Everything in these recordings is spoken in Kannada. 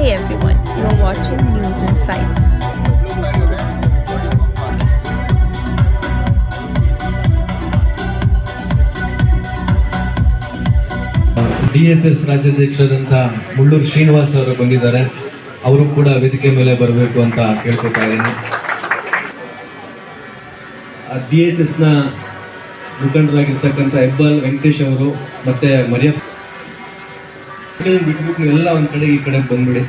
Hey everyone, you're watching News Insights. D S S Mulluru Srinivas ಅವರು ಬಂದಿದ್ದಾರೆ. ಅವರು ಕೂಡ ವೇದಿಕೆ ಮೇಲೆ ಬರಬೇಕು ಅಂತ ಕೇಳ್ಕೊತಾ ಇದ್ದೀನಿ. ಡಿ ಎಸ್ ಎಸ್ನ ಮುಖಂಡರಾಗಿರ್ತಕ್ಕಂಥ ಹೆಬ್ಬಲ್ ವೆಂಕಟೇಶ್ ಅವರು ಮತ್ತೆ ಮರಿಯ ಬಿಟ್ಬಿಟ್ಟು ಎಲ್ಲ ಒಂದ್ ಕಡೆ ಈ ಕಡೆ ಬಂದ್ಬಿಡಿ.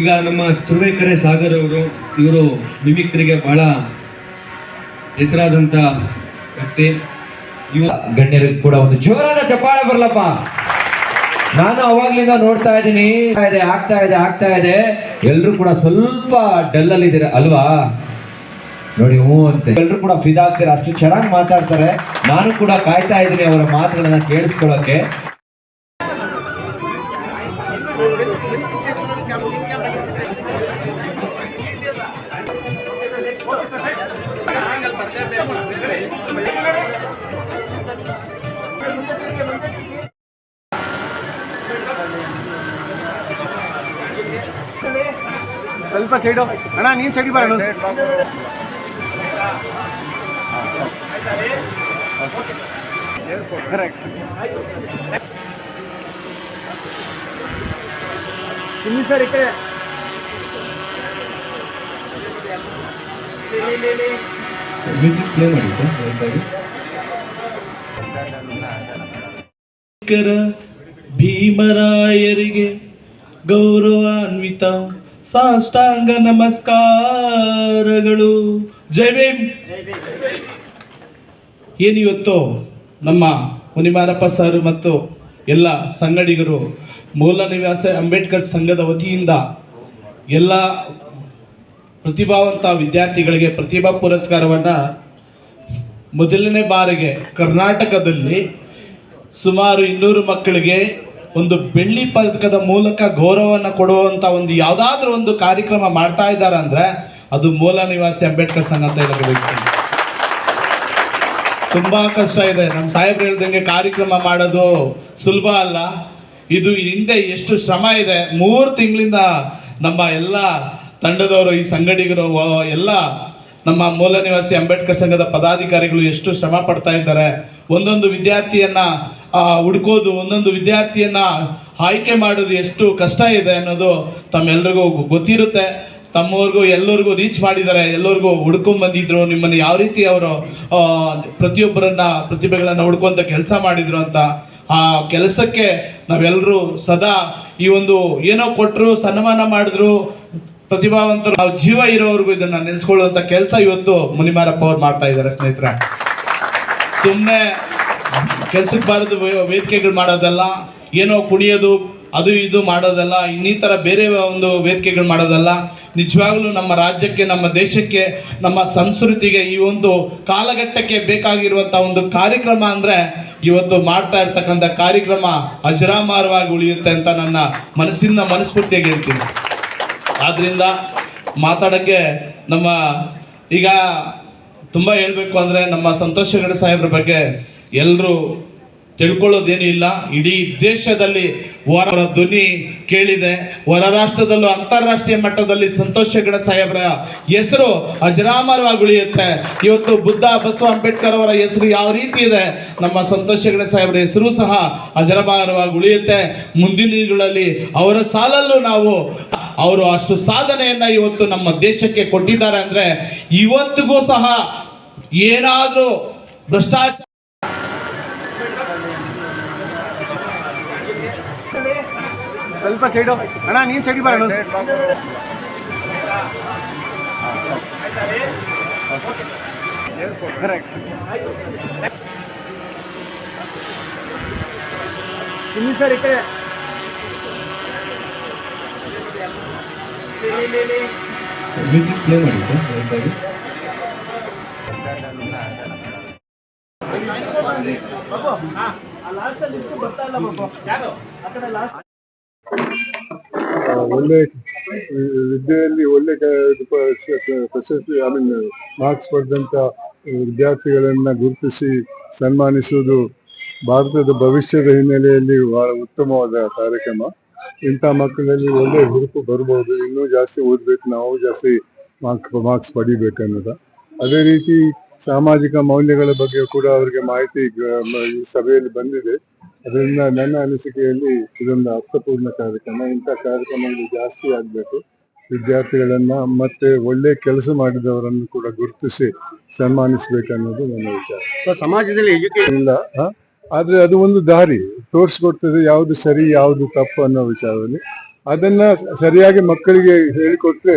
ಈಗ ನಮ್ಮ ತುರುವೇಕೆರೆ ಸಾಗರ್ ಅವರು, ಇವರು ಮಿಮಿಕ್ರಿಗೆ ಬಹಳ ಹೆಸರಾದಂತ ವ್ಯಕ್ತಿ. ಇವ ಗಣ್ಯರಿಗೆ ಕೂಡ ಒಂದು ಜೋರಾದ ಚಪ್ಪಾಳೆ ಬರಲಪ್ಪ. ನಾನು ಅವಾಗ್ಲಿಂದ ನೋಡ್ತಾ ಇದ್ದೀನಿ. ಆಗ್ತಾ ಇದೆ ಆಗ್ತಾ ಇದೆ ಎಲ್ರು ಕೂಡ ಸ್ವಲ್ಪ ಡಲ್ ಅಲ್ಲಿ ಅಲ್ವಾ? ನೋಡಿ, ಹ್ಞೂ ಅಂತ. ಎಲ್ರು ಕೂಡ ಫಿದಾ ಆಗ್ತೀರಾ? ಅಷ್ಟು ಚೆನ್ನಾಗಿ ಮಾತಾಡ್ತಾರೆ. ನಾನು ಕೂಡ ಕಾಯ್ತಾ ಇದ್ದೀನಿ ಅವರ ಮಾತುಗಳನ್ನ ಕೇಳಿಸ್ಕೊಳ್ಳೋಕೆ. ಸ್ವಲ್ಪ ಸೈಡು. ಅಣ್ಣ, ನೀನ್ ಸೈಡಿ ಬರೋಣ ಸರ್ ಈ ಕಡೆ ಭೀಮರಾಯರಿಗೆ ಗೌರವಾನ್ವಿತ ಸಾಷ್ಟಾಂಗ ನಮಸ್ಕಾರಗಳು. ಜೈ ಭೀಮ್. ಏನಿವತ್ತು ನಮ್ಮ ಮುನಿಮಾರಪ್ಪ ಸರ್ ಮತ್ತು ಎಲ್ಲ ಸಂಗಡಿಗರು ಮೂಲ ನಿವಾಸ ಅಂಬೇಡ್ಕರ್ ಸಂಘದ ವತಿಯಿಂದ ಎಲ್ಲ ಪ್ರತಿಭಾವಂತ ವಿದ್ಯಾರ್ಥಿಗಳಿಗೆ ಪ್ರತಿಭಾ ಪುರಸ್ಕಾರವನ್ನು ಮೊದಲನೇ ಬಾರಿಗೆ ಕರ್ನಾಟಕದಲ್ಲಿ ಸುಮಾರು ಇನ್ನೂರು ಮಕ್ಕಳಿಗೆ ಒಂದು ಬೆಳ್ಳಿ ಪದಕದ ಮೂಲಕ ಗೌರವವನ್ನು ಕೊಡುವಂಥ ಒಂದು ಯಾವುದಾದ್ರೂ ಒಂದು ಕಾರ್ಯಕ್ರಮ ಮಾಡ್ತಾ ಇದ್ದಾರೆ ಅಂದರೆ ಅದು ಮೂಲ ನಿವಾಸಿ ಅಂಬೇಡ್ಕರ್ ಸಂಘ ಅಂತ ಹೇಳಬೇಕು ತುಂಬಾ ಕಷ್ಟ ಇದೆ. ನಮ್ಮ ಸಾಹೇಬ್ರು ಹೇಳ್ದಂಗೆ ಕಾರ್ಯಕ್ರಮ ಮಾಡೋದು ಸುಲಭ ಅಲ್ಲ. ಇದು ಹಿಂದೆ ಎಷ್ಟು ಶ್ರಮ ಇದೆ. ಮೂರು ತಿಂಗಳಿಂದ ನಮ್ಮ ಎಲ್ಲ ತಂಡದವರು, ಈ ಸಂಗಡಿಗರು ಎಲ್ಲ ನಮ್ಮ ಮೂಲ ನಿವಾಸಿ ಅಂಬೇಡ್ಕರ್ ಸಂಘದ ಪದಾಧಿಕಾರಿಗಳು ಎಷ್ಟು ಶ್ರಮ ಪಡ್ತಾ ಇದ್ದಾರೆ. ಒಂದೊಂದು ವಿದ್ಯಾರ್ಥಿಯನ್ನ ಹುಡ್ಕೋದು, ಒಂದೊಂದು ವಿದ್ಯಾರ್ಥಿಯನ್ನ ಆಯ್ಕೆ ಮಾಡೋದು ಎಷ್ಟು ಕಷ್ಟ ಇದೆ ಅನ್ನೋದು ತಮ್ಮೆಲ್ರಿಗೂ ಗೊತ್ತಿರುತ್ತೆ. ತಮ್ಮವ್ರಿಗೂ ಎಲ್ಲರಿಗೂ ರೀಚ್ ಮಾಡಿದ್ದಾರೆ, ಎಲ್ಲರಿಗೂ ಹುಡ್ಕೊಂಡ್ ಬಂದಿದ್ರು, ನಿಮ್ಮನ್ನು ಯಾವ ರೀತಿ ಅವರು ಪ್ರತಿಯೊಬ್ಬರನ್ನ, ಪ್ರತಿಭೆಗಳನ್ನ ಹುಡ್ಕೊಂತ ಕೆಲಸ ಮಾಡಿದ್ರು ಅಂತ, ಆ ಕೆಲಸಕ್ಕೆ ನಾವೆಲ್ಲರೂ ಸದಾ ಈ ಒಂದು ಏನೋ ಕೊಟ್ಟರು ಸನ್ಮಾನ ಮಾಡಿದ್ರು, ಪ್ರತಿಭಾವಂತರು, ನಾವು ಜೀವ ಇರೋವರೆಗೂ ಇದನ್ನ ನೆನೆಸ್ಕೊಳ್ಳುವಂಥ ಕೆಲಸ ಇವತ್ತು ಮುನಿಮಾರಪ್ಪ ಅವ್ರು ಮಾಡ್ತಾ ಇದ್ದಾರೆ, ಸ್ನೇಹಿತರೆ. ಸುಮ್ಮನೆ ಕೆಲ್ಸಕ್ಕೆ ಬಾರದು, ವೇದಿಕೆಗಳು ಮಾಡೋದಲ್ಲ, ಏನೋ ಕುಣಿಯೋದು ಅದು ಇದು ಮಾಡೋದಲ್ಲ, ಇನ್ನಿತರ ಬೇರೆ ಒಂದು ವೇದಿಕೆಗಳು ಮಾಡೋದಲ್ಲ. ನಿಜವಾಗ್ಲೂ ನಮ್ಮ ರಾಜ್ಯಕ್ಕೆ, ನಮ್ಮ ದೇಶಕ್ಕೆ, ನಮ್ಮ ಸಂಸ್ಕೃತಿಗೆ ಈ ಒಂದು ಕಾಲಘಟ್ಟಕ್ಕೆ ಬೇಕಾಗಿರುವಂಥ ಒಂದು ಕಾರ್ಯಕ್ರಮ ಅಂದರೆ ಇವತ್ತು ಮಾಡ್ತಾ ಇರ್ತಕ್ಕಂಥ ಕಾರ್ಯಕ್ರಮ ಅಜರಾಮಾರವಾಗಿ ಉಳಿಯುತ್ತೆ ಅಂತ ನನ್ನ ಮನಸ್ಸಿನ ಮನಸ್ಫೂರ್ತಿಯಾಗಿ ಹೇಳ್ತೀನಿ. ಆದ್ರಿಂದ ಮಾತಾಡೋಕ್ಕೆ ನಮ್ಮ ಈಗ ತುಂಬ ಹೇಳಬೇಕು ಅಂದರೆ ನಮ್ಮ ಸಂತೋಷ್ ಹೆಗಡೆ ಸಾಹೇಬ್ರ ಬಗ್ಗೆ ಎಲ್ಲರೂ ತಿಳ್ಕೊಳ್ಳೋದೇನು ಇಲ್ಲ. ಇಡೀ ದೇಶದಲ್ಲಿ ಹೊರ ಧ್ವನಿ ಕೇಳಿದೆ. ಹೊರ ರಾಷ್ಟ್ರದಲ್ಲೂ ಅಂತಾರಾಷ್ಟ್ರೀಯ ಮಟ್ಟದಲ್ಲಿ ಸಂತೋಷ ಹೆಗಡೆ ಸಾಹೇಬರ ಹೆಸರು ಅಜರಾಮರವಾಗಿ ಉಳಿಯುತ್ತೆ. ಇವತ್ತು ಬುದ್ಧ ಬಸವ ಅಂಬೇಡ್ಕರ್ ಅವರ ಹೆಸರು ಯಾವ ರೀತಿ ಇದೆ? ನಮ್ಮ ಸಂತೋಷ ಹೆಗಡೆ ಸಾಹೇಬರ ಹೆಸರು ಸಹ ಅಜರಾಮರವಾಗಿ ಉಳಿಯುತ್ತೆ. ಮುಂದಿನ ದಿನಗಳಲ್ಲಿ ಅವರ ಸಾಲಲ್ಲೂ ನಾವು, ಅವರು ಅಷ್ಟು ಸಾಧನೆಯನ್ನ ಇವತ್ತು ನಮ್ಮ ದೇಶಕ್ಕೆ ಕೊಟ್ಟಿದ್ದಾರೆ ಅಂದ್ರೆ ಇವತ್ತಿಗೂ ಸಹ ಏನಾದರೂ ಭ್ರಷ್ಟಾಚಾರ ಸ್ವಲ್ಪ ಸೈಡು ಅಣ್ಣ ನೀನ್ ಸೈಡಿ ಬರೋಣ ಇಲ್ಲಿ ಸರ್ ಈ ಕಡೆ. ಮ್ಯೂಸಿಕ್ ಪ್ಲೇ ಲೈಟಾಗಿ ಆ, ಬಾಬು. ಯಾರು? ಆ ಕಡೆ ಕ- ಇದು ವಿದ್ಯೆಯಲ್ಲಿ ಒಳ್ಳೆ ಪ್ರಶಸ್ತಿ ಐ ಮೀನ್ ಮಾರ್ಕ್ಸ್ ಪಡೆದಂತ ವಿದ್ಯಾರ್ಥಿಗಳನ್ನ ಗುರುತಿಸಿ ಸನ್ಮಾನಿಸುವುದು ಭಾರತದ ಭವಿಷ್ಯದ ಹಿನ್ನೆಲೆಯಲ್ಲಿ ಬಹಳ ಉತ್ತಮವಾದ ಕಾರ್ಯಕ್ರಮ. ಇಂಥ ಮಕ್ಕಳಲ್ಲಿ ಒಳ್ಳೆ ಹುರುಪು ಬರ್ಬೋದು. ಇನ್ನೂ ಜಾಸ್ತಿ ಓದ್ಬೇಕು, ನಾವು ಜಾಸ್ತಿ ಮಾರ್ಕ್ ಮಾರ್ಕ್ಸ್ ಪಡಿಬೇಕನ್ನೋದು. ಅದೇ ರೀತಿ ಸಾಮಾಜಿಕ ಮೌಲ್ಯಗಳ ಬಗ್ಗೆ ಕೂಡ ಅವರಿಗೆ ಮಾಹಿತಿ ಈ ಸಭೆಯಲ್ಲಿ ಬಂದಿದೆ. ಅದರಿಂದ ನನ್ನ ಅನಿಸಿಕೆಯಲ್ಲಿ ಇದೊಂದು ಅರ್ಥಪೂರ್ಣ ಕಾರ್ಯಕ್ರಮ. ಇಂಥ ಕಾರ್ಯಕ್ರಮಗಳು ಜಾಸ್ತಿ ಆಗಬೇಕು. ವಿದ್ಯಾರ್ಥಿಗಳನ್ನ ಮತ್ತೆ ಒಳ್ಳೆ ಕೆಲಸ ಮಾಡಿದವರನ್ನು ಕೂಡ ಗುರುತಿಸಿ ಸನ್ಮಾನಿಸಬೇಕನ್ನೋದು ನನ್ನ ವಿಚಾರ. ಸಮಾಜದಲ್ಲಿ ಇಲ್ಲ. ಆದರೆ ಆದ್ರೆ ಅದು ಒಂದು ದಾರಿ. ತೋರಿಸ್ಕೊಡ್ತದೆ ಯಾವುದು ಸರಿ ಯಾವುದು ತಪ್ಪು ಅನ್ನೋ ವಿಚಾರದಲ್ಲಿ. ಅದನ್ನ ಸರಿಯಾಗಿ ಮಕ್ಕಳಿಗೆ ಹೇಳಿಕೊಟ್ರೆ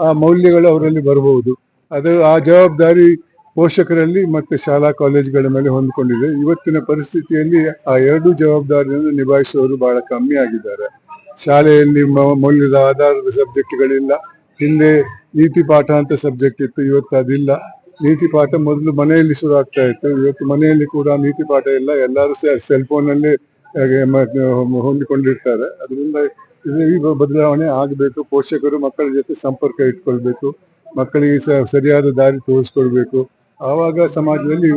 ಆ ಮೌಲ್ಯಗಳು ಅವರಲ್ಲಿ ಬರಬಹುದು. ಅದು ಆ ಜವಾಬ್ದಾರಿ ಪೋಷಕರಲ್ಲಿ ಮತ್ತೆ ಶಾಲಾ ಕಾಲೇಜುಗಳ ಮೇಲೆ ಹೊಂದಿಕೊಂಡಿದೆ. ಇವತ್ತಿನ ಪರಿಸ್ಥಿತಿಯಲ್ಲಿ ಆ ಎರಡೂ ಜವಾಬ್ದಾರಿಯನ್ನು ನಿಭಾಯಿಸುವವರು ಬಹಳ ಕಮ್ಮಿ ಆಗಿದ್ದಾರೆ. ಶಾಲೆಯಲ್ಲಿ ಮೌಲ್ಯದ ಆಧಾರದ ಸಬ್ಜೆಕ್ಟ್ಗಳಿಲ್ಲ. ಹಿಂದೆ ನೀತಿ ಪಾಠ ಅಂತ ಸಬ್ಜೆಕ್ಟ್ ಇತ್ತು, ಇವತ್ತು ಅದಿಲ್ಲ. ನೀತಿ ಪಾಠ ಮೊದಲು ಮನೆಯಲ್ಲಿ ಶುರು ಆಗ್ತಾ ಇತ್ತು. ಇವತ್ತು ಮನೆಯಲ್ಲಿ ಕೂಡ ನೀತಿ ಪಾಠ ಇಲ್ಲ. ಎಲ್ಲರೂ ಸೆಲ್ ಫೋನ್ನಲ್ಲಿ ಹಾಗೆ, ಮ- ಹೊಂದಿಕೊಂಡಿರ್ತಾರೆ. ಅದರಿಂದ ಈ ಬದಲಾವಣೆ ಆಗಬೇಕು. ಪೋಷಕರು ಮಕ್ಕಳ ಜೊತೆ ಸಂಪರ್ಕ ಇಟ್ಕೊಳ್ಬೇಕು. ಮಕ್ಕಳಿಗೆ ಸರಿಯಾದ ದಾರಿ ತೋರಿಸ್ಕೊಡ್ಬೇಕು ಆವಾಗ ಸಮಾಜದಲ್ಲಿ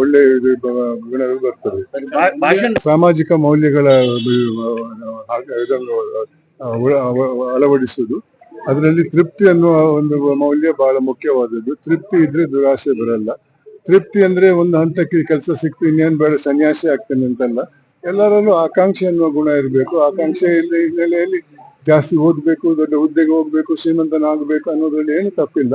ಒಳ್ಳೆ ಗುಣಗಳು ಬರ್ತದೆ. ಸಾಮಾಜಿಕ ಮೌಲ್ಯಗಳ ಇದನ್ನು ಅಳವಡಿಸುವುದು. ಅದರಲ್ಲಿ ತೃಪ್ತಿ ಅನ್ನುವ ಒಂದು ಮೌಲ್ಯ ಬಹಳ ಮುಖ್ಯವಾದದ್ದು. ತೃಪ್ತಿ ಇದ್ರೆ ದುರಾಸೆ ಬರಲ್ಲ. ತೃಪ್ತಿ ಅಂದ್ರೆ ಒಂದು ಹಂತಕ್ಕೆ ಕೆಲಸ ಸಿಕ್ತು ಇನ್ನೇನು ಬೇಡ ಸನ್ಯಾಸಿ ಆಗ್ತೇನೆ ಅಂತಲ್ಲ. ಎಲ್ಲರಲ್ಲೂ ಆಕಾಂಕ್ಷೆ ಅನ್ನುವ ಗುಣ ಇರಬೇಕು. ಆಕಾಂಕ್ಷೆ ಇಲ್ಲಿ ಹಿನ್ನೆಲೆಯಲ್ಲಿ ಜಾಸ್ತಿ ಓದ್ಬೇಕು, ದೊಡ್ಡ ಹುದ್ದೆಗೆ ಹೋಗ್ಬೇಕು, ಶ್ರೀಮಂತನಾಗಬೇಕು ಅನ್ನೋದ್ರಲ್ಲಿ ಏನು ತಪ್ಪಿಲ್ಲ.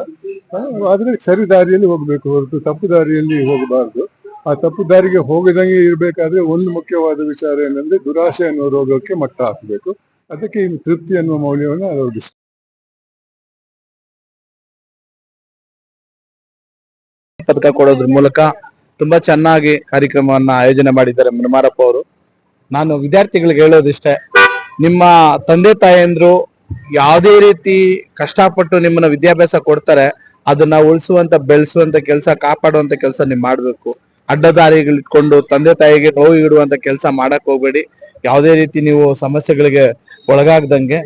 ಆದ್ರೆ ಸರಿ ದಾರಿಯಲ್ಲಿ ಹೋಗ್ಬೇಕು ಹೊರತು, ತಪ್ಪು ದಾರಿಯಲ್ಲಿ ಹೋಗಬಾರ್ದು. ಆ ತಪ್ಪು ದಾರಿಗೆ ಹೋಗದಂಗೆ ಇರಬೇಕಾದ್ರೆ ಒಂದು ಮುಖ್ಯವಾದ ವಿಚಾರ ಏನಂದ್ರೆ ದುರಾಸೆ ಅನ್ನೋ ರೋಗಕ್ಕೆ ಮಟ್ಟ ಹಾಕಬೇಕು. ಅದಕ್ಕೆ ಇನ್ನು ತೃಪ್ತಿ ಅನ್ನುವ ಮೌಲ್ಯವನ್ನು ಅಳವಡಿಸಬೇಕು. ಪದಕ ಕೊಡೋದ್ರ ಮೂಲಕ ತುಂಬಾ ಚೆನ್ನಾಗಿ ಕಾರ್ಯಕ್ರಮವನ್ನ ಆಯೋಜನೆ ಮಾಡಿದ್ದಾರೆ ಮನಮಾರಪ್ಪ ಅವರು. ನಾನು ವಿದ್ಯಾರ್ಥಿಗಳಿಗೆ ಹೇಳೋದಿಷ್ಟೇ ನಿಮ್ಮ ತಂದೆ ತಾಯಂದ್ರು ಯಾವುದೇ ರೀತಿ ಕಷ್ಟಪಟ್ಟು ನಿಮ್ಮನ್ನ ವಿದ್ಯಾಭ್ಯಾಸ ಕೊಡ್ತಾರೆ, ಅದನ್ನ ಉಳಿಸುವಂತ, ಬೆಳೆಸುವಂತ ಕೆಲಸ, ಕಾಪಾಡುವಂತ ಕೆಲಸ ನೀವು ಮಾಡ್ಬೇಕು. ಅಡ್ಡದಾರಿಗಳಿಟ್ಕೊಂಡು ತಂದೆ ತಾಯಿಗೆ ನೋವು ಇಡುವಂತ ಕೆಲಸ ಮಾಡಕ್ ಹೋಗ್ಬೇಡಿ. ಯಾವುದೇ ರೀತಿ ನೀವು ಸಮಸ್ಯೆಗಳಿಗೆ ಒಳಗಾಗ್ದಂಗೆ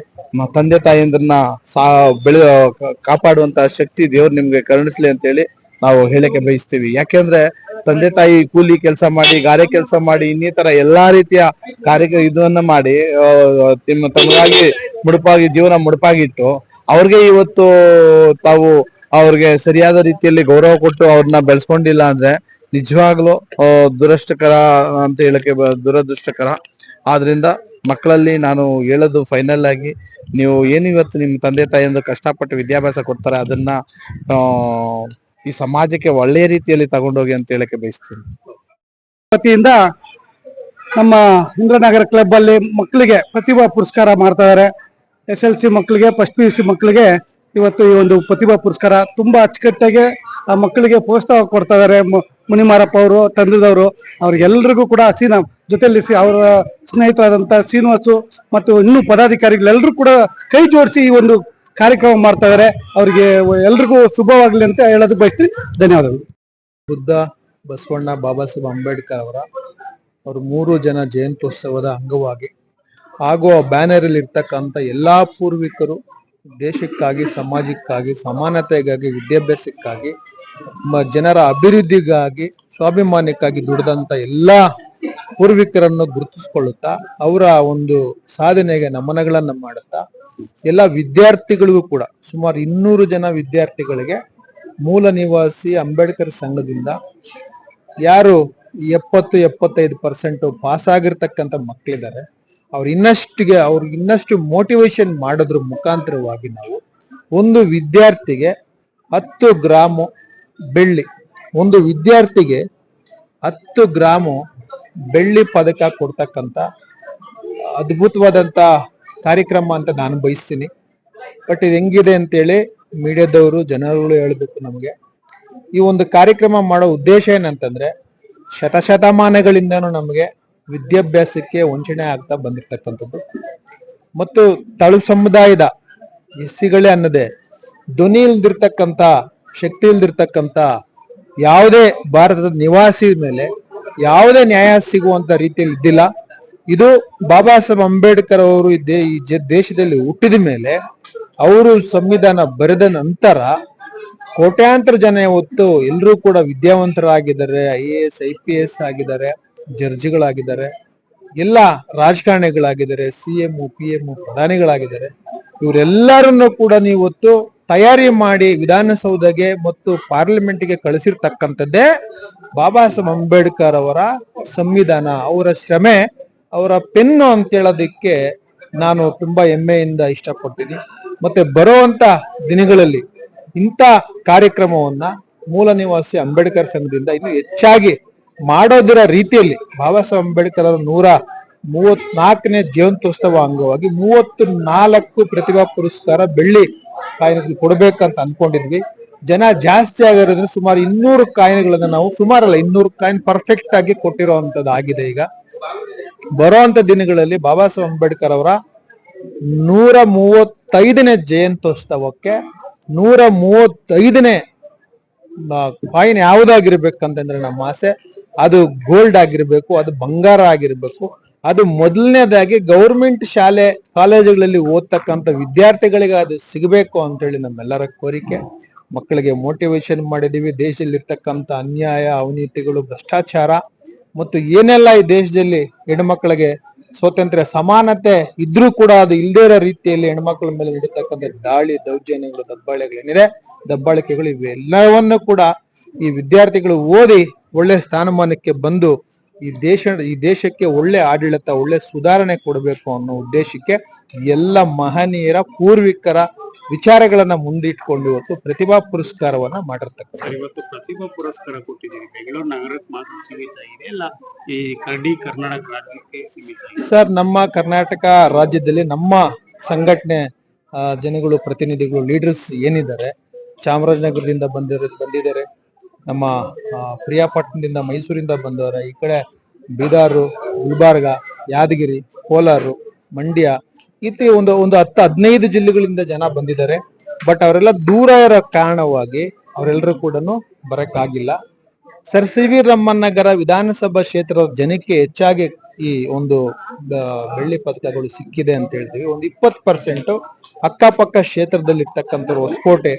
ತಂದೆ ತಾಯಿಯಂದ್ರನ್ನ ಸಾ ಬೆಳೆ ಕಾಪಾಡುವಂತ ಶಕ್ತಿ ದೇವ್ರು ನಿಮ್ಗೆ ಕರುಣಿಸ್ಲಿ ಅಂತ ಹೇಳಿ ನಾವು ಹೇಳಕ್ಕೆ ಬಯಸ್ತೀವಿ. ಯಾಕೆಂದ್ರೆ ತಂದೆ ತಾಯಿ ಕೂಲಿ ಕೆಲಸ ಮಾಡಿ, ಗಾರೆ ಕೆಲಸ ಮಾಡಿ, ಇನ್ನಿತರ ಎಲ್ಲಾ ರೀತಿಯ ಕಾರ್ಯ ಇದನ್ನ ಮಾಡಿ ತಮಗಾಗಿ ಮುಡುಪಾಗಿ, ಜೀವನ ಮುಡುಪಾಗಿಟ್ಟು, ಅವ್ರಿಗೆ ಇವತ್ತು ತಾವು ಅವ್ರಿಗೆ ಸರಿಯಾದ ರೀತಿಯಲ್ಲಿ ಗೌರವ ಕೊಟ್ಟು ಅವ್ರನ್ನ ಬೆಳೆಸ್ಕೊಂಡಿಲ್ಲ ಅಂದ್ರೆ ನಿಜವಾಗ್ಲೂ ದುರಷ್ಟಕರ ಅಂತ ಹೇಳಕ್ಕೆ ದುರದೃಷ್ಟಕರ. ಆದ್ರಿಂದ ಮಕ್ಕಳಲ್ಲಿ ನಾನು ಹೇಳೋದು ಫೈನಲ್ ಆಗಿ, ನೀವು ಏನು ಇವತ್ತು ನಿಮ್ಮ ತಂದೆ ತಾಯಿಯಂದು ಕಷ್ಟಪಟ್ಟು ವಿದ್ಯಾಭ್ಯಾಸ ಕೊಡ್ತಾರೆ, ಅದನ್ನ ಈ ಸಮಾಜಕ್ಕೆ ಒಳ್ಳೆಯ ರೀತಿಯಲ್ಲಿ ತಗೊಂಡೋಗಿ ಅಂತ ಹೇಳಕ್ಕೆ ಬಯಸ್ತೀನಿ. ವತಿಯಿಂದ ನಮ್ಮ ಇಂದ್ರನಗರ ಕ್ಲಬ್ ಅಲ್ಲಿ ಮಕ್ಕಳಿಗೆ ಪ್ರತಿಭಾ ಪುರಸ್ಕಾರ ಮಾಡ್ತಾ ಇದಾರೆ. ಎಸ್ ಎಲ್ ಸಿ ಮಕ್ಕಳಿಗೆ ಫಸ್ಟ್ ಪಿ ಯು ಸಿ ಮಕ್ಕಳಿಗೆ ಇವತ್ತು ಈ ಒಂದು ಪ್ರತಿಭಾ ಪುರಸ್ಕಾರ ತುಂಬಾ ಅಚ್ಚುಕಟ್ಟಾಗಿ ಆ ಮಕ್ಕಳಿಗೆ ಪ್ರೋತ್ಸಾಹ ಕೊಡ್ತಾ ಇದಾರೆ. ಮು- ಮುನಿಮಾರಪ್ಪ ಅವರು ತಂಡದವರು ಅವ್ರಿಗೆಲ್ಲರಿಗೂ ಕೂಡ ಸೀನ ಜೊತೆಯಲ್ಲಿ ಅವರ ಸ್ನೇಹಿತರಾದಂತ ಶ್ರೀನಿವಾಸು ಮತ್ತು ಇನ್ನೂ ಪದಾಧಿಕಾರಿಗಳೆಲ್ಲರೂ ಕೂಡ ಕೈ ಜೋಡಿಸಿ ಈ ಒಂದು ಕಾರ್ಯಕ್ರಮ ಮಾಡ್ತಾ ಇದಾರೆ. ಅವರಿಗೆ ಎಲ್ರಿಗೂ ಶುಭವಾಗಲಿ ಅಂತ ಹೇಳೋದಕ್ಕೆ ಬಯಸ್ತೀನಿ. ಧನ್ಯವಾದಗಳು. ಬುದ್ಧ ಬಸವಣ್ಣ ಬಾಬಾ ಸಾಹೇಬ್ ಅಂಬೇಡ್ಕರ್ ಅವರ ಅವರು ಮೂರು ಜನ ಜಯಂತ್ಯೋತ್ಸವದ ಅಂಗವಾಗಿ ಹಾಗೂ ಆ ಬ್ಯಾನರ್ ಅಲ್ಲಿ ಇರ್ತಕ್ಕಂಥ ಎಲ್ಲಾ ಪೂರ್ವಿಕರು ದೇಶಕ್ಕಾಗಿ, ಸಮಾಜಕ್ಕಾಗಿ, ಸಮಾನತೆಗಾಗಿ, ವಿದ್ಯಾಭ್ಯಾಸಕ್ಕಾಗಿ ಜನರ ಅಭಿವೃದ್ಧಿಗಾಗಿ, ಸ್ವಾಭಿಮಾನಕ್ಕಾಗಿ ದುಡಿದಂತ ಎಲ್ಲಾ ಪೂರ್ವಿಕರನ್ನು ಗುರುತಿಸಿಕೊಳ್ಳುತ್ತಾ, ಅವರ ಒಂದು ಸಾಧನೆಗೆ ನಮನಗಳನ್ನ ಮಾಡುತ್ತಾ, ಎಲ್ಲ ವಿದ್ಯಾರ್ಥಿಗಳಿಗೂ ಕೂಡ, ಸುಮಾರು ಇನ್ನೂರು ಜನ ವಿದ್ಯಾರ್ಥಿಗಳಿಗೆ ಮೂಲ ನಿವಾಸಿ ಅಂಬೇಡ್ಕರ್ ಸಂಘದಿಂದ ಯಾರು ಎಪ್ಪತ್ತು, ಎಪ್ಪತ್ತೈದು ಪರ್ಸೆಂಟ್ ಪಾಸ್ ಆಗಿರ್ತಕ್ಕಂಥ ಮಕ್ಕಳಿದ್ದಾರೆ ಅವ್ರು ಇನ್ನಷ್ಟಿಗೆ ಅವ್ರಿಗೆ ಇನ್ನಷ್ಟು ಮೋಟಿವೇಶನ್ ಮಾಡೋದ್ರ ಮುಖಾಂತರವಾಗಿ ನಾವು ಒಂದು ವಿದ್ಯಾರ್ಥಿಗೆ ಹತ್ತು ಗ್ರಾಮು ಬೆಳ್ಳಿ, ಒಂದು ವಿದ್ಯಾರ್ಥಿಗೆ ಹತ್ತು ಗ್ರಾಮು ಬೆಳ್ಳಿ ಪದಕ ಕೊಡ್ತಕ್ಕಂಥ ಅದ್ಭುತವಾದಂಥ ಕಾರ್ಯಕ್ರಮ ಅಂತ ನಾನು ಬಯಸ್ತೀನಿ. ಬಟ್ ಇದು ಹೆಂಗಿದೆ ಅಂತೇಳಿ ಮೀಡಿಯಾದವರು, ಜನರುಗಳು ಹೇಳಬೇಕು ನಮಗೆ. ಈ ಒಂದು ಕಾರ್ಯಕ್ರಮ ಮಾಡೋ ಉದ್ದೇಶ ಏನಂತಂದ್ರೆ, ಶತಶತಮಾನಗಳಿಂದನೂ ನಮಗೆ ವಿದ್ಯಾಭ್ಯಾಸಕ್ಕೆ ವಂಚನೆ ಆಗ್ತಾ ಬಂದಿರ್ತಕ್ಕಂಥದ್ದು. ಮತ್ತು ತಳು ಸಮುದಾಯದ ಎಸ್ಸಿಗಳೇ ಅನ್ನದೆ, ಧ್ವನಿ ಇಲ್ದಿರ್ತಕ್ಕಂಥ, ಶಕ್ತಿ ಇಲ್ದಿರ್ತಕ್ಕಂಥ ಯಾವುದೇ ಭಾರತದ ನಿವಾಸಿ ಮೇಲೆ ಯಾವುದೇ ನ್ಯಾಯ ಸಿಗುವಂತ ರೀತಿಯಲ್ಲಿ ಇದ್ದಿಲ್ಲ. ಇದು ಬಾಬಾ ಸಾಹೇಬ್ ಅಂಬೇಡ್ಕರ್ ಅವರು ಈ ದೇಶದಲ್ಲಿ ಹುಟ್ಟಿದ ಮೇಲೆ ಅವರು ಸಂವಿಧಾನ ಬರೆದ ನಂತರ ಕೋಟ್ಯಾಂತರ ಜನ ಹೊತ್ತು ಎಲ್ಲರೂ ಕೂಡ ವಿದ್ಯಾವಂತರಾಗಿದ್ದಾರೆ. I A S, I P S ಆಗಿದ್ದಾರೆ, ಜಡ್ಜಿಗಳಾಗಿದ್ದಾರೆ, ಎಲ್ಲ ರಾಜಕಾರಣಿಗಳಾಗಿದ್ದಾರೆ, ಸಿ ಎಂ, ಪಿ ಎಂ, ಪ್ರಧಾನಿಗಳಾಗಿದ್ದಾರೆ. ಇವರೆಲ್ಲರನ್ನು ಕೂಡ ನೀವತ್ತು ತಯಾರಿ ಮಾಡಿ ವಿಧಾನಸೌಧಗೆ ಮತ್ತು ಪಾರ್ಲಿಮೆಂಟ್ಗೆ ಕಳಿಸಿರ್ತಕ್ಕಂಥದ್ದೇ ಬಾಬಾ ಸಾಹೇಬ್ ಅಂಬೇಡ್ಕರ್ ಅವರ ಸಂವಿಧಾನ, ಅವರ ಶ್ರಮೆ, ಅವರ ಪೆನ್ನು ಅಂತ ಹೇಳೋದಕ್ಕೆ ನಾನು ತುಂಬಾ ಹೆಮ್ಮೆಯಿಂದ ಇಷ್ಟಪಡ್ತೀನಿ. ಮತ್ತೆ ಬರುವಂತ ದಿನಗಳಲ್ಲಿ ಇಂಥ ಕಾರ್ಯಕ್ರಮವನ್ನ ಮೂಲ ನಿವಾಸಿ ಅಂಬೇಡ್ಕರ್ ಸಂಘದಿಂದ ಇನ್ನು ಹೆಚ್ಚಾಗಿ ಮಾಡೋದರ ರೀತಿಯಲ್ಲಿ ಬಾಬಾ ಸಾಹೇಬ್ ಅಂಬೇಡ್ಕರ್ ಅವರ ನೂರ ಮೂವತ್ನಾಲ್ಕನೇ ಜಯಂತ್ಯೋತ್ಸವ ಅಂಗವಾಗಿ ಮೂವತ್ತು ನಾಲ್ಕು ಪ್ರತಿಭಾ ಪುರಸ್ಕಾರ ಬೆಳ್ಳಿ ಕಾಯಿನ್ಗಳು ಕೊಡ್ಬೇಕಂತ ಅನ್ಕೊಂಡಿದ್ವಿ. ಜನ ಜಾಸ್ತಿ ಆಗಿರೋದ್ರಿಂದ ಸುಮಾರು ಇನ್ನೂರು ಕಾಯಿನ್ಗಳನ್ನ ನಾವು ಸುಮಾರಲ್ಲ, ಇನ್ನೂರು ಕಾಯಿನ್ ಪರ್ಫೆಕ್ಟ್ ಆಗಿ ಕೊಟ್ಟಿರುವಂತದ್ದು ಆಗಿದೆ ಈಗ. ಬರುವಂತ ದಿನಗಳಲ್ಲಿ ಬಾಬಾ ಸಾಹೇಬ್ ಅಂಬೇಡ್ಕರ್ ಅವರ ನೂರ ಮೂವತ್ತೈದನೇ ಜಯಂತ್ಯೋತ್ಸವಕ್ಕೆ ನೂರ ಮೂವತ್ತೈದನೇ ಕಾಯಿನ್ ಯಾವುದಾಗಿರ್ಬೇಕಂತಂದ್ರೆ ನಮ್ಮ ಆಸೆ, ಅದು ಗೋಲ್ಡ್ ಆಗಿರ್ಬೇಕು, ಅದು ಬಂಗಾರ ಆಗಿರ್ಬೇಕು. ಅದು ಮೊದಲನೇದಾಗಿ ಗೌರ್ಮೆಂಟ್ ಶಾಲೆ ಕಾಲೇಜುಗಳಲ್ಲಿ ಓದ್ತಕ್ಕಂಥ ವಿದ್ಯಾರ್ಥಿಗಳಿಗೆ ಅದು ಸಿಗಬೇಕು ಅಂತ ಹೇಳಿ ನಮ್ಮೆಲ್ಲರ ಕೋರಿಕೆ. ಮಕ್ಕಳಿಗೆ ಮೋಟಿವೇಶನ್ ಮಾಡಿದೀವಿ ದೇಶದಲ್ಲಿ ಇರ್ತಕ್ಕಂಥ ಅನ್ಯಾಯ, ಅವನೀತಿಗಳು, ಭ್ರಷ್ಟಾಚಾರ ಮತ್ತು ಏನೆಲ್ಲ ಈ ದೇಶದಲ್ಲಿ ಹೆಣ್ಮಕ್ಳಿಗೆ ಸ್ವಾತಂತ್ರ್ಯ, ಸಮಾನತೆ ಇದ್ರೂ ಕೂಡ ಅದು ಇಲ್ದೇ ಇರೋ ರೀತಿಯಲ್ಲಿ ಹೆಣ್ಮಕ್ಳ ಮೇಲೆ ನಡೀತಕ್ಕಂಥ ದಾಳಿ, ದೌರ್ಜನ್ಯಗಳು, ದಬ್ಬಾಳೆಗಳೇನಿದೆ, ದಬ್ಬಾಳಿಕೆಗಳು ಇವೆಲ್ಲವನ್ನೂ ಕೂಡ ಈ ವಿದ್ಯಾರ್ಥಿಗಳು ಓದಿ ಒಳ್ಳೆ ಸ್ಥಾನಮಾನಕ್ಕೆ ಬಂದು ಈ ದೇಶ ಈ ದೇಶಕ್ಕೆ ಒಳ್ಳೆ ಆಡಳಿತ ಒಳ್ಳೆ ಸುಧಾರಣೆ ಕೊಡಬೇಕು ಅನ್ನೋ ಉದ್ದೇಶಕ್ಕೆ ಎಲ್ಲ ಮಹನೀಯರ ಪೂರ್ವಿಕರ ವಿಚಾರಗಳನ್ನ ಮುಂದಿಟ್ಕೊಂಡು ಇವತ್ತು ಪ್ರತಿಭಾ ಪುರಸ್ಕಾರವನ್ನ ಮಾಡಿರ್ತಕ್ಕಂಥ ಸರ್ ಇವತ್ತು ಪ್ರತಿಭಾ ಪುರಸ್ಕಾರ ಕೊಟ್ಟಿದ್ದೀವಿ ಬೆಂಗಳೂರು ನಗರಕ್ಕೆ ಮಾತ್ರ ಸೀಮಿತ ಇದೆ ಇಲ್ಲ ಈ ಕರ್ಡಿ ಕರ್ನಾಟಕ ರಾಜ್ಯಕ್ಕೆ ಸೀಮಿತ ಸರ್ ನಮ್ಮ ಕರ್ನಾಟಕ ರಾಜ್ಯದಲ್ಲಿ ನಮ್ಮ ಸಂಘಟನೆ ಜನಗಳು ಪ್ರತಿನಿಧಿಗಳು ಲೀಡರ್ಸ್ ಏನಿದ್ದಾರೆ ಚಾಮರಾಜನಗರದಿಂದ ಬಂದಿರ ಬಂದಿದ್ದಾರೆ. ನಮ್ಮ ಪ್ರಿಯಾಪಟ್ಟಣದಿಂದ ಮೈಸೂರಿಂದ ಬಂದವರ ಈ ಕಡೆ ಬೀದಾರು, ಗುಲ್ಬರ್ಗ, ಯಾದಗಿರಿ, ಕೋಲಾರು, ಮಂಡ್ಯ ಇತಿ ಒಂದು ಒಂದು ಹತ್ತು, ಹದಿನೈದು ಜಿಲ್ಲೆಗಳಿಂದ ಜನ ಬಂದಿದ್ದಾರೆ. ಬಟ್ ಅವರೆಲ್ಲ ದೂರ ಇರೋ ಕಾರಣವಾಗಿ ಅವರೆಲ್ಲರೂ ಕೂಡ ಬರಕ್ಕಾಗಿಲ್ಲ. ಸರ್, ಸಿ ವಿ ರಮ್ಮನಗರ ವಿಧಾನಸಭಾ ಕ್ಷೇತ್ರದ ಜನಕ್ಕೆ ಹೆಚ್ಚಾಗಿ ಈ ಒಂದು ಬೆಳ್ಳಿ ಪದಕಗಳು ಸಿಕ್ಕಿದೆ ಅಂತ ಹೇಳ್ತೀವಿ. ಒಂದು ಇಪ್ಪತ್ತು ಪರ್ಸೆಂಟ್ ಅಕ್ಕಪಕ್ಕ ಕ್ಷೇತ್ರದಲ್ಲಿ ಇರ್ತಕ್ಕಂಥ ಹೊಸಕೋಟೆ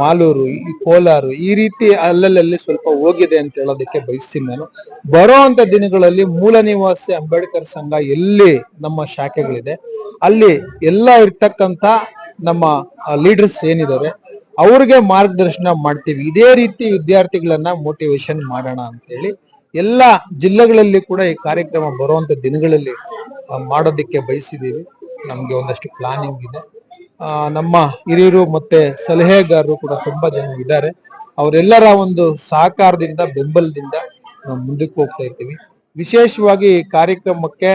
ಮಾಲೂರು, ಈ ಕೋಲಾರ, ಈ ರೀತಿ ಅಲ್ಲಲ್ಲಿ ಸ್ವಲ್ಪ ಹೋಗಿದೆ ಅಂತ ಹೇಳೋದಕ್ಕೆ ಬಯಸ್ತೀನಿ ನಾನು. ಬರೋ ಅಂತ ದಿನಗಳಲ್ಲಿ ಮೂಲ ನಿವಾಸಿ ಅಂಬೇಡ್ಕರ್ ಸಂಘ ಎಲ್ಲಿ ನಮ್ಮ ಶಾಖೆಗಳಿದೆ, ಅಲ್ಲಿ ಎಲ್ಲ ಇರ್ತಕ್ಕಂಥ ನಮ್ಮ ಲೀಡರ್ಸ್ ಏನಿದ್ದಾರೆ, ಅವ್ರಿಗೆ ಮಾರ್ಗದರ್ಶನ ಮಾಡ್ತೀವಿ. ಇದೇ ರೀತಿ ವಿದ್ಯಾರ್ಥಿಗಳನ್ನ ಮೋಟಿವೇಶನ್ ಮಾಡೋಣ ಅಂತ ಹೇಳಿ ಎಲ್ಲ ಜಿಲ್ಲೆಗಳಲ್ಲಿ ಕೂಡ ಈ ಕಾರ್ಯಕ್ರಮ ಬರುವಂತ ದಿನಗಳಲ್ಲಿ ಮಾಡೋದಕ್ಕೆ ಬಯಸಿದ್ದೀವಿ. ನಮ್ಗೆ ಒಂದಷ್ಟು ಪ್ಲಾನಿಂಗ್ ಇದೆ. ನಮ್ಮ ಹಿರಿಯರು ಮತ್ತೆ ಸಲಹೆಗಾರರು ಕೂಡ ತುಂಬಾ ಜನ ಇದ್ದಾರೆ. ಅವರೆಲ್ಲರ ಒಂದು ಸಹಕಾರದಿಂದ, ಬೆಂಬಲದಿಂದ ನಾವು ಮುಂದಕ್ಕೆ ಹೋಗ್ತಾ ಇರ್ತೀವಿ. ವಿಶೇಷವಾಗಿ ಕಾರ್ಯಕ್ರಮಕ್ಕೆ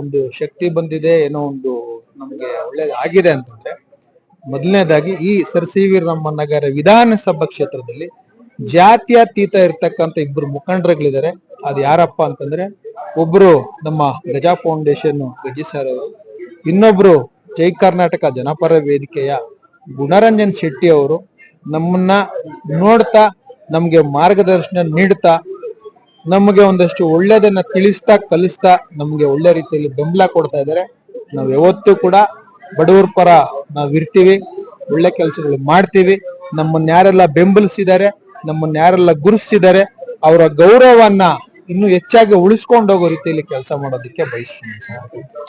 ಒಂದು ಶಕ್ತಿ ಬಂದಿದೆ ಏನೋ ಒಂದು ನಮ್ಗೆ ಒಳ್ಳೇದಾಗಿದೆ ಅಂತಂದ್ರೆ, ಮೊದಲನೇದಾಗಿ ಈ ಸರ್ ಸಿ ವಿ ರಾಮನಗರ ವಿಧಾನಸಭಾ ಕ್ಷೇತ್ರದಲ್ಲಿ ಜಾತ್ಯತೀತ ಇರ್ತಕ್ಕಂಥ ಇಬ್ರು ಮುಖಂಡರುಗಳಿದ್ದಾರೆ. ಅದು ಯಾರಪ್ಪ ಅಂತಂದ್ರೆ, ಒಬ್ರು ನಮ್ಮ ಗಜಾ ಫೌಂಡೇಶನ್ ಗಜಿ ಸರ್ ಅವರು, ಇನ್ನೊಬ್ರು ಜೈ ಕರ್ನಾಟಕ ಜನಪರ ವೇದಿಕೆಯ ಗುಣರಂಜನ್ ಶೆಟ್ಟಿ ಅವರು ನಮ್ಮನ್ನ ನೋಡ್ತಾ, ನಮ್ಗೆ ಮಾರ್ಗದರ್ಶನ ನೀಡ್ತಾ, ನಮಗೆ ಒಂದಷ್ಟು ಒಳ್ಳೇದನ್ನ ತಿಳಿಸ್ತಾ, ಕಲಿಸ್ತಾ, ನಮ್ಗೆ ಒಳ್ಳೆ ರೀತಿಯಲ್ಲಿ ಬೆಂಬಲ ಕೊಡ್ತಾ ಇದ್ದಾರೆ. ನಾವು ಯಾವತ್ತೂ ಕೂಡ ಬಡವರ ಪರ ನಾವ್ ಇರ್ತೀವಿ, ಒಳ್ಳೆ ಕೆಲಸಗಳು ಮಾಡ್ತೀವಿ. ನಮ್ಮನ್ನ ಯಾರೆಲ್ಲ ಬೆಂಬಲಿಸಿದ್ದಾರೆ, ನಮ್ಮನ್ನ ಯಾರೆಲ್ಲ ಗುರುಸಿದ್ದಾರೆ ಅವರ ಗೌರವವನ್ನ ಇನ್ನು ಹೆಚ್ಚಾಗಿ ಉಳಿಸ್ಕೊಂಡು ಹೋಗೋ ರೀತಿಯಲ್ಲಿ ಕೆಲಸ ಮಾಡೋದಕ್ಕೆ ಬಯಸ್ತೀನಿ